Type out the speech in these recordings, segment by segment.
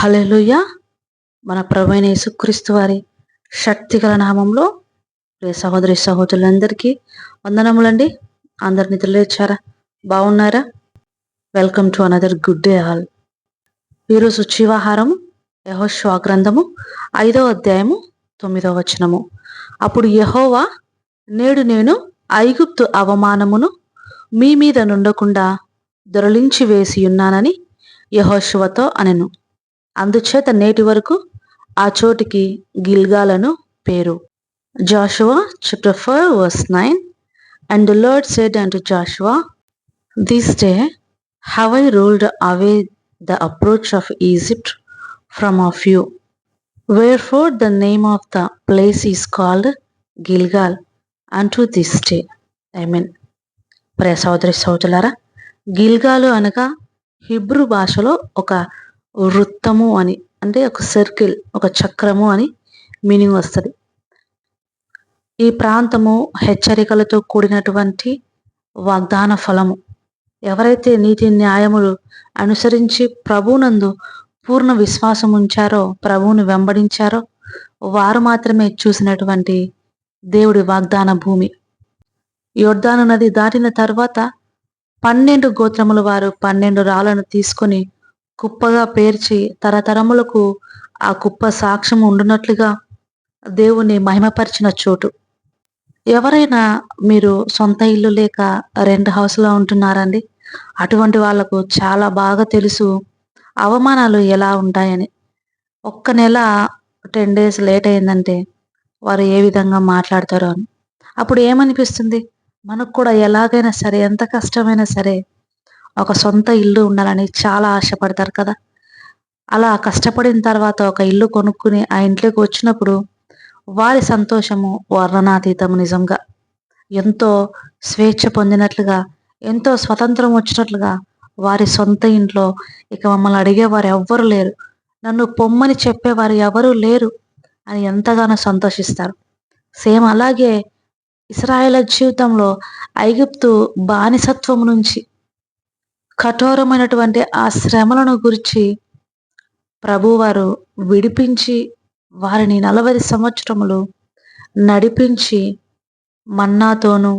Hallelujah మన ప్రభైన యేసుక్రీస్తు వారి శక్తిగల నామంలో ప్రియ సహోదరి సహోదరులందరికీ వందనములండి. అందరిని తెలియచారా బాగున్నారా? Welcome to another good day hall ఈరోజు జీవాహారము యహోశ్వా గ్రంథము ఐదవ అధ్యాయము తొమ్మిదవ వచనము. అప్పుడు యహోవా నేడు నేను ఐగుప్తు అవమానమును మీ మీద నుండకుండా దొరలించి వేసి ఉన్నానని యహోశివతో అనెను. అందుచేత నేటి వరకు ఆ చోటికి గిల్గాలను పేరు. Joshua chapter four verse nine and the lord said and Joshua this day have I rolled away the approach of Egypt from off you wherefore the name of the place is called Gilgal and to this day I mean pray సోదరి సోదరులారా గిల్గాలు అనగా Hebrew భాషలో ఒక వృత్తము అని అంటే ఒక circle ఒక చక్రము అని మీనింగ్ వస్తుంది. ఈ ప్రాంతము హెచ్చరికలతో కూడినటువంటి వాగ్దాన ఫలము. ఎవరైతే నీతి న్యాయములు అనుసరించి ప్రభునందు పూర్ణ విశ్వాసం ఉంచారో ప్రభువుని వెంబడించారో వారు మాత్రమే చూసినటువంటి దేవుడి వాగ్దాన భూమి. యోర్ధాను నది దాటిన తర్వాత పన్నెండు గోత్రముల వారు పన్నెండు రాళ్ళను తీసుకొని కుప్పగా పేర్చి తరతరములకు ఆ కుప్ప సాక్ష్యం ఉండునట్లుగా దేవుని మహిమపరిచిన చోటు. ఎవరైనా మీరు సొంత ఇల్లు లేక రెంట్ హౌస్లో ఉంటున్నారండి అటువంటి వాళ్ళకు చాలా బాగా తెలుసు అవమానాలు ఎలా ఉంటాయని. ఒక్క నెల టెన్ డేస్ లేట్ అయిందంటే వారు ఏ విధంగా మాట్లాడతారో అని. అప్పుడు ఏమనిపిస్తుంది? మనకు కూడా ఎలాగైనా సరే ఎంత కష్టమైనా సరే ఒక సొంత ఇల్లు ఉండాలని చాలా ఆశపడతారు కదా. అలా కష్టపడిన తర్వాత ఒక ఇల్లు కొనుక్కుని ఆ ఇంట్లోకి వచ్చినప్పుడు వారి సంతోషము వర్ణనాతీతము నిజంగా. ఎంతో స్వేచ్ఛ పొందినట్లుగా ఎంతో స్వతంత్రం వచ్చినట్లుగా వారి సొంత ఇంట్లో ఇక మమ్మల్ని అడిగేవారు ఎవ్వరు లేరు. నన్ను పొమ్మని చెప్పేవారు ఎవరూ లేరు అని ఎంతగానో సంతోషిస్తారు. సేమ్ అలాగే ఇస్రాయేల్ జీవితంలో ఐగుప్తు బానిసత్వం నుంచి కఠోరమైనటువంటి ఆ శ్రమలను గురించి ప్రభువారు విడిపించి వారిని నలభై సంవత్సరములు నడిపించి మన్నాతోనూ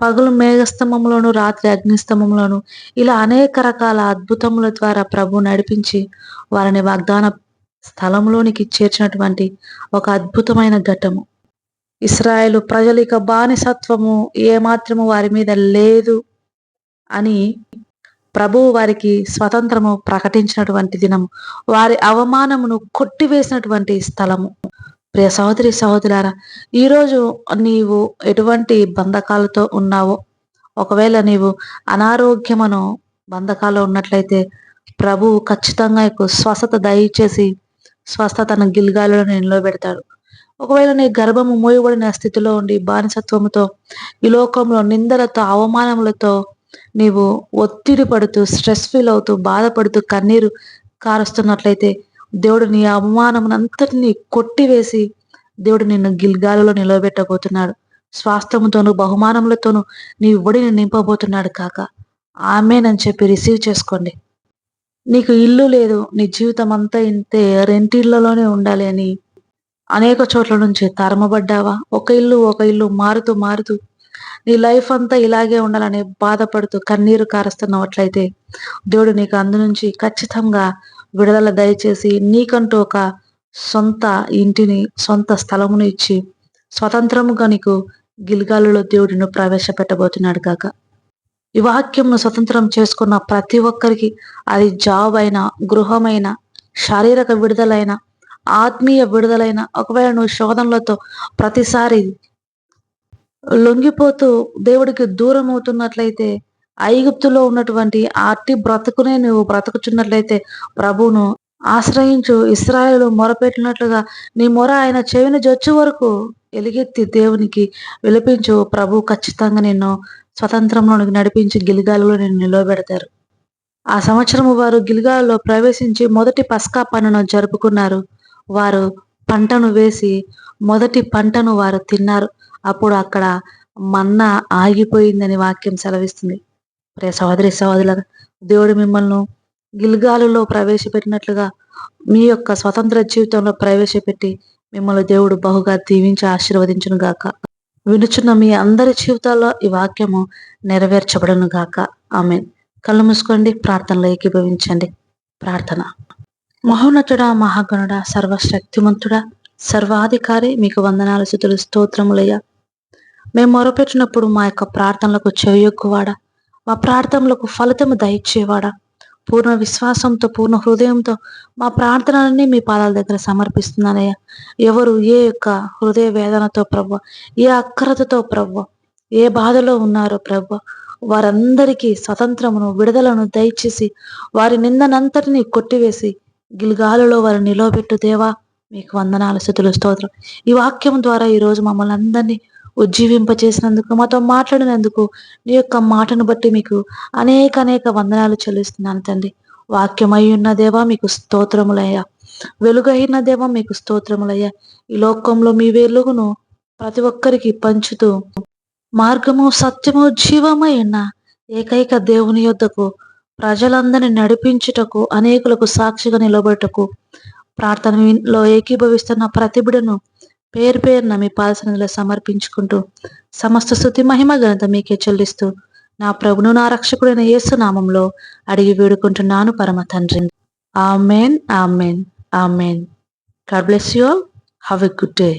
పగులు మేఘస్తంభంలోను రాత్రి అగ్నిస్తంభంలోను ఇలా అనేక రకాల అద్భుతముల ద్వారా ప్రభు నడిపించి వారిని వాగ్దాన స్థలంలోనికి చేర్చినటువంటి ఒక అద్భుతమైన ఘట్టము ఇస్రాయేలు ఇక బానిసత్వము ఏమాత్రము వారి మీద లేదు అని ప్రభువు వారికి స్వతంత్రము ప్రకటించినటువంటి దినము. వారి అవమానమును కొట్టివేసినటువంటి స్థలము. ప్రియ సహోదరి సహోదరులారా ఈరోజు నీవు ఎటువంటి బంధకాలతో ఉన్నావో ఒకవేళ నీవు అనారోగ్యమను బంధకాలు ఉన్నట్లయితే ప్రభువు ఖచ్చితంగా స్వస్థత దయచేసి స్వస్థతను గిల్గాలలో నిలబెడతాడు. ఒకవేళ నీ గర్భము మూయబడిన స్థితిలో ఉండి బానిసత్వముతో ఈ లోకంలో నిందలతో అవమానములతో నీవు ఒత్తిడి పడుతూ స్ట్రెస్ ఫీల్ అవుతూ బాధపడుతూ కన్నీరు కారుస్తున్నట్లయితే దేవుడు నీ అవమానమునంతటిని కొట్టివేసి దేవుడు నిన్ను గిల్గాలలో నిలవబెట్టబోతున్నాడు. స్వాస్థముతోను బహుమానములతోనూ నీ ఒడిని నింపబోతున్నాడు కాక. ఆమెనని చెప్పి రిసీవ్ చేసుకోండి. నీకు ఇల్లు లేదు నీ జీవితం అంతా ఇంతే రెంటిళ్ళలోనే ఉండాలి అని అనేక చోట్ల నుంచి తరమబడ్డావా? ఒక ఇల్లు ఒక ఇల్లు మారుతూ మారుతూ నీ లైఫ్ అంతా ఇలాగే ఉండాలని బాధపడుతూ కన్నీరు కారుస్తున్నట్లయితే దేవుడు నీకు అందు నుంచి ఖచ్చితంగా విడుదల దయచేసి నీకంటూ ఒక సొంత ఇంటిని సొంత స్థలమును ఇచ్చి స్వతంత్రముగా నీకు గిల్గాలులో దేవుడిని ప్రవేశపెట్టబోతున్నాడు కాక ఈ వాక్యంను స్వతంత్రం చేసుకున్న ప్రతి ఒక్కరికి అది జాబ్ అయినా గృహమైన శారీరక విడుదలైన ఆత్మీయ విడుదలైన ఒకవేళ నువ్వు శోధనలతో ప్రతిసారి లొంగిపోతూ దేవుడికి దూరం అవుతున్నట్లయితే ఐగుప్తులో ఉన్నటువంటి అట్టి బ్రతుకునే నువ్వు బ్రతుకుచున్నట్లయితే ప్రభువును ఆశ్రయించు. ఇస్రాయలు మొరపెట్టినట్లుగా నీ మొర ఆయన చెవిని జొచ్చు వరకు ఎలుగెత్తి దేవునికి విలపించు. ప్రభు ఖచ్చితంగా నిన్ను స్వతంత్రంలోనికి నడిపించి గిలిగాలలో నేను నిలవబెడతారు. ఆ సంవత్సరము వారు గిలిగాలలో ప్రవేశించి మొదటి పస్కా పనును జరుపుకున్నారు. వారు పంటను వేసి మొదటి పంటను వారు తిన్నారు. అప్పుడు అక్కడ మన్న ఆగిపోయిందని వాక్యం సెలవిస్తుంది. ప్రే సహోదరి సహోదరుల దేవుడు మిమ్మల్ని గిల్గాలులో ప్రవేశపెట్టినట్లుగా మీ యొక్క స్వతంత్ర జీవితంలో ప్రవేశపెట్టి మిమ్మల్ని దేవుడు బహుగా దీవించి ఆశీర్వదించును గాక. వినుచున్న మీ అందరి జీవితాల్లో ఈ వాక్యము నెరవేర్చబడను గాక. ఆమె కళ్ళు మూసుకోండి ప్రార్థనలో ఏకీభవించండి. ప్రార్థన. మహోన్నతుడ మహాగణుడ సర్వశక్తిమంతుడా సర్వాధికారి మీకు వందనాలు స్థుతులు స్తోత్రములయ్యా. మేము మొరపెట్టినప్పుడు మా యొక్క ప్రార్థనలకు చేయొక్కువాడా మా ప్రార్థనలకు ఫలితము దయచేవాడా. పూర్ణ విశ్వాసంతో పూర్ణ హృదయంతో మా ప్రార్థనలన్నీ మీ పాదాల దగ్గర సమర్పిస్తున్నానయ్యా. ఎవరు ఏ యొక్క హృదయ వేదనతో ప్రభు ఏ అక్రతతో ప్రభు ఏ బాధలో ఉన్నారో ప్రభు వారందరికీ స్వతంత్రమును విడుదలను దయచేసి వారి నిందనంతటిని కొట్టివేసి గిల్గాలులో వారు నిలవబెట్టు దేవా. మీకు వందనాలు స్థుతులు స్తోత్రం. ఈ వాక్యం ద్వారా ఈరోజు మమ్మల్ని అందరినీ ఉజ్జీవింపచేసినందుకు మాతో మాట్లాడినందుకు నీ యొక్క మాటను బట్టి మీకు అనేక అనేక వందనాలు చెల్లిస్తున్నాను తండ్రి. వాక్యమై ఉన్న దేవా మీకు స్తోత్రములయ్యా. వెలుగైన దేవా మీకు స్తోత్రములయ్యా. ఈ లోకంలో మీ వెలుగును ప్రతి ఒక్కరికి పంచుతూ మార్గము సత్యము జీవమై ఉన్న ఏకైక దేవుని యొద్దకు ప్రజలందరినీ నడిపించుటకు అనేకులకు సాక్షిగా నిలబడటకు ప్రార్థనలో ఏకీభవిస్తున్న ప్రతిబిడను పేరు పేరున మీ పాదసనలో సమర్పించుకుంటూ సమస్త స్థుతి మహిమ ఘనత మీకే చెల్లిస్తూ నా ప్రభును నా రక్షకుడైన యేసు నామంలో అడిగి వేడుకుంటున్నాను పరమ తండ్రి. Amen amen amen. God bless you all. Have a good day.